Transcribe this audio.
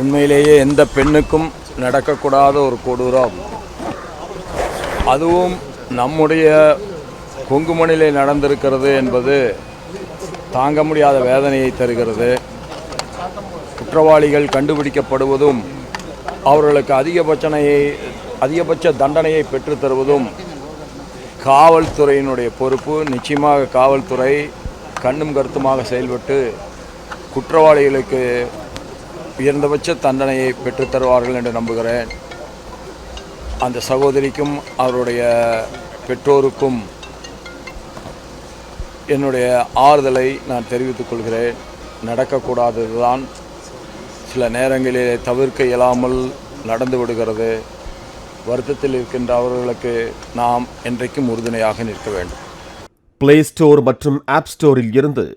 உண்மையிலேயே எந்த பெண்ணுக்கும் நடக்கக்கூடாத ஒரு கொடூரம் அதுவும் நம்முடைய கொங்குமணிலே நடந்திருக்கிறது என்பது தாங்க முடியாத வேதனையை தருகிறது. குற்றவாளிகள் கண்டுபிடிக்கப்படுவதும் அவர்களுக்கு அதிகபட்சனையை அதிகபட்ச தண்டனையை பெற்றுத்தருவதும் காவல்துறையினுடைய பொறுப்பு. நிச்சயமாக காவல்துறை கண்ணும் கருத்துமாக செயல்பட்டு குற்றவாளிகளுக்கு உயர்ந்தபட்ச தண்டனையை பெற்றுத் தருவார்கள் என்று நம்புகிறேன். அந்த சகோதரிக்கும் அவருடைய பெற்றோருக்கும் என்னுடைய ஆறுதலை நான் தெரிவித்துக் கொள்கிறேன். நடக்கக்கூடாததுதான். சில நேரங்களிலே தவிர்க்க இயலாமல் நடந்து விடுகிறது. வருத்தத்தில் இருக்கின்ற அவர்களுக்கு நாம் என்றைக்கும் உறுதுணையாக நிற்க வேண்டும். பிளே ஸ்டோர் மற்றும் ஆப் ஸ்டோரில் இருந்து